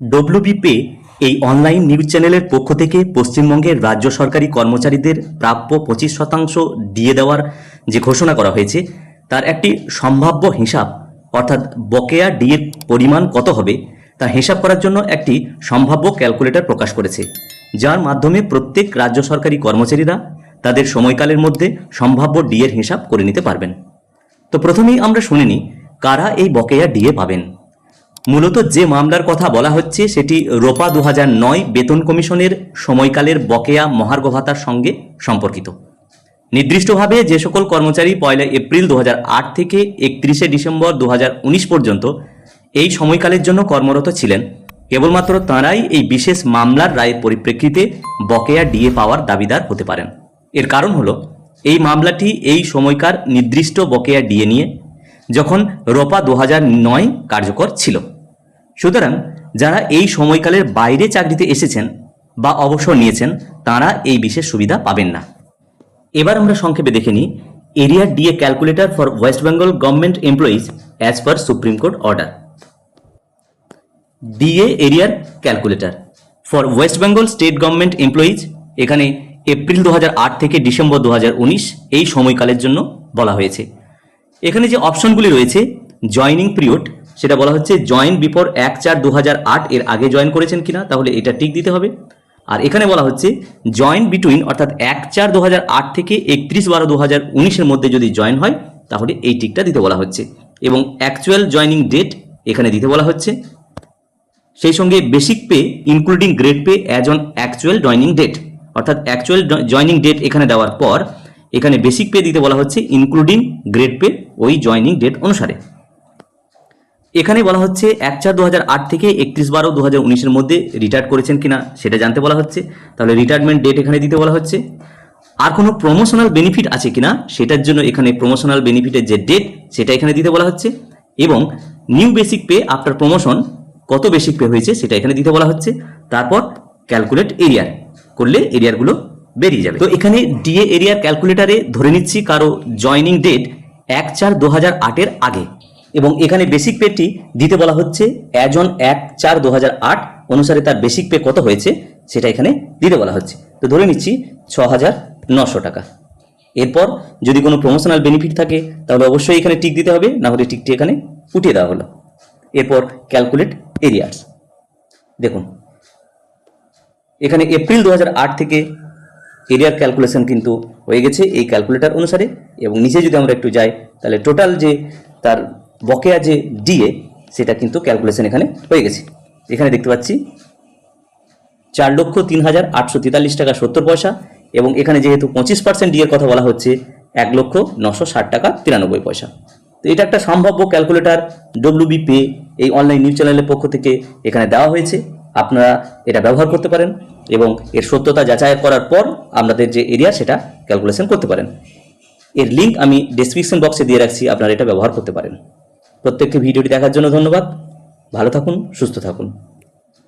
WB এই online news চ্যানেলের পক্ষ থেকে পশ্চিমবঙ্গের রাজ্য সরকারি কর্মচারীদের প্রাপ্য পঁচিশ শতাংশ দিয়ে দেওয়ার যে ঘোষণা করা হয়েছে, তার একটি সম্ভাব্য হিসাব, অর্থাৎ বকেয়া ডিএর পরিমাণ কত হবে, তা হিসাব করার জন্য একটি সম্ভাব্য ক্যালকুলেটর প্রকাশ করেছে। যার মাধ্যমে প্রত্যেক রাজ্য সরকারি কর্মচারীরা তাদের সময়কালের মধ্যে সম্ভাব্য ডিএর হিসাব করে নিতে পারবেন। তো প্রথমেই আমরা শুনিনি কারা এই বকেয়া ডিএ পাবেন? মূলত যে মামলার কথা বলা হচ্ছে, সেটি রোপা দু বেতন কমিশনের সময়কালের বকেয়া মহার্ঘ ভাতার সঙ্গে সম্পর্কিত। নির্দিষ্টভাবে যে সকল কর্মচারী পয়লা এপ্রিল দু হাজার আট থেকে একত্রিশে ডিসেম্বর দু হাজার উনিশ পর্যন্ত এই সময়কালের জন্য কর্মরত ছিলেন। কেবলমাত্র তাঁরাই এই বিশেষ মামলার রায়ের পরিপ্রেক্ষিতে বকেয়া ডিএ পাওয়ার দাবিদার হতে পারেন। এর কারণ হলো, এই মামলাটি এই সময়কার নির্দিষ্ট বকেয়া ডিএ নিয়ে যখন রোপা দু কার্যকর ছিল। সুতরাং যারা এই সময়কালের বাইরে চাকরিতে এসেছেন বা অবসর নিয়েছেন, তারা এই বিশেষ সুবিধা পাবেন না। এবার আমরা সংক্ষেপে দেখে নিই, arrear DA calculator for West Bengal government employees as per supreme court order. DA arrear calculator for West Bengal state government employees, এখানে এপ্রিল দু হাজার আট থেকে ডিসেম্বর দু হাজার উনিশ এই সময়কালের জন্য বলা হয়েছে। এখানে যে অপশনগুলি রয়েছে, জয়নিং পিরিয়ড সেটা বলা হচ্ছে জয়েন বিফোর এক চার দু এর আগে জয়েন করেছেন কিনা, তাহলে এটা টিক দিতে হবে। আর এখানে বলা হচ্ছে জয়েন বিটুইন অর্থাৎ এক চার দু থেকে একত্রিশ বারো দু উনিশের মধ্যে যদি জয়েন হয়, তাহলে এই টিকটা দিতে বলা হচ্ছে। এবং অ্যাকচুয়াল জয়নিং ডেট এখানে দিতে বলা হচ্ছে। সেই সঙ্গে basic pay including grade pay as on actual joining date অর্থাৎ অ্যাকচুয়াল জয়নিং ডেট এখানে দেওয়ার পর, এখানে বেসিক পে দিতে বলা হচ্ছে ইনক্লুডিং গ্রেড পে ওই জয়নিং ডেট অনুসারে। এখানে বলা হচ্ছে এক চার দু থেকে একত্রিশ বারো দু হাজার মধ্যে রিটায়ার করেছেন কিনা সেটা জানতে বলা হচ্ছে। তাহলে রিটায়ারমেন্ট ডেট এখানে দিতে বলা হচ্ছে। আর কোনো প্রমোশনাল বেনিফিট আছে কিনা সেটার জন্য এখানে প্রমোশনাল বেনিফিটের যে ডেট সেটা এখানে দিতে বলা হচ্ছে। এবং new basic pay after promotion কত বেসিক পে হয়েছে সেটা এখানে দিতে বলা হচ্ছে। তারপর ক্যালকুলেট এরিয়ার করলে এরিয়ারগুলো বেরিয়ে যাবে। তো এখানে ডিএ এরিয়ার ক্যালকুলেটারে ধরে নিচ্ছি কারও জয়নিং ডেট এক চার দু হাজার আটের আগে। এবং এখানে বেসিক পেটি দিতে বলা হচ্ছে অ্যাজ অন এক চার দু অনুসারে তার বেসিক পে কত হয়েছে সেটা এখানে দিতে বলা হচ্ছে। তো ধরে নিচ্ছি ছ হাজার নশো টাকা। এরপর যদি কোনো প্রমোশনাল বেনিফিট থাকে, তাহলে অবশ্যই এখানে টিক দিতে হবে, না হলে টিকটি এখানে ফুটিয়ে দেওয়া হলো। এরপর ক্যালকুলেট এরিয়ার্স দেখুন, এখানে এপ্রিল দু হাজার আট থেকে এরিয়ার ক্যালকুলেশন কিন্তু হয়ে গেছে এই ক্যালকুলেটর অনুসারে এবং নিচে যদি আমরা একটু যাই, তাহলে টোটাল যে তার বকেয়া যে ডিএ সেটা কিন্তু ক্যালকুলেশন এখানে হয়ে গেছে। এখানে দেখতে পাচ্ছি, চার লক্ষ তিন হাজার আটশো তেতাল্লিশ টাকা সত্তর পয়সা এবং এখানে যেহেতু পঁচিশ পার্সেন্ট ডিএর কথা বলা হচ্ছে, এক লক্ষ নশো ষাট টাকা তিরানব্বই পয়সা। তো এটা একটা সম্ভাব্য ক্যালকুলেটর ডব্লিউবি পে এই অনলাইন নিউজ চ্যানেলের পক্ষ থেকে এখানে দেওয়া হয়েছে। আপনারা এটা ব্যবহার করতে পারেন এবং এর সত্যতা যাচাই করার পর আপনাদের যে এরিয়া সেটা ক্যালকুলেশন করতে পারেন। এর লিঙ্ক আমি ডেসক্রিপশন বক্সে দিয়ে রাখছি, আপনারা এটা ব্যবহার করতে পারেন। প্রত্যেককে ভিডিওটি দেখার জন্য ধন্যবাদ। ভালো থাকুন সুস্থ থাকুন।